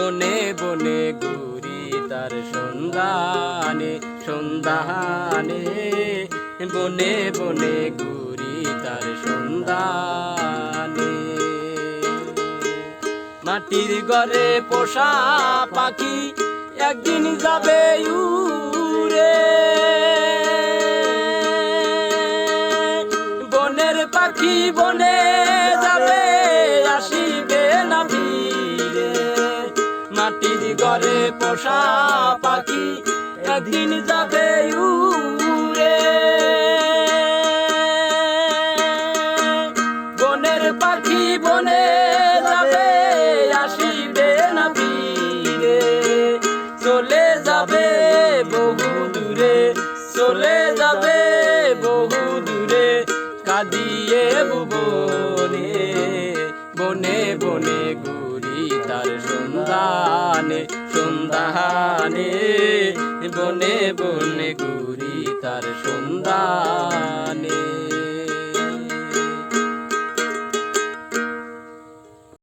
বনে বনে ঘুরি তার সন্ধানে সন্ধানে। বনে বনে ঘুরি তার সন্ধানে। মাটির ঘরে পোষা পাখি একদিন যাবে উড়ে। বনের পাখি বনে যাবে মাটির ঘরে পোষা পাখি, একদিন যাবে উড়ে। বনের পাখি বনে যাবে, আসিবে না ফিরে। চলে যাবে বহু দূরে, চলে যাবে বহু দূরে, কাঁদিয়ে বনে বনে ঘুরি তার সন্ধানে বনে বনে ঘুরি তার সন্ধানে।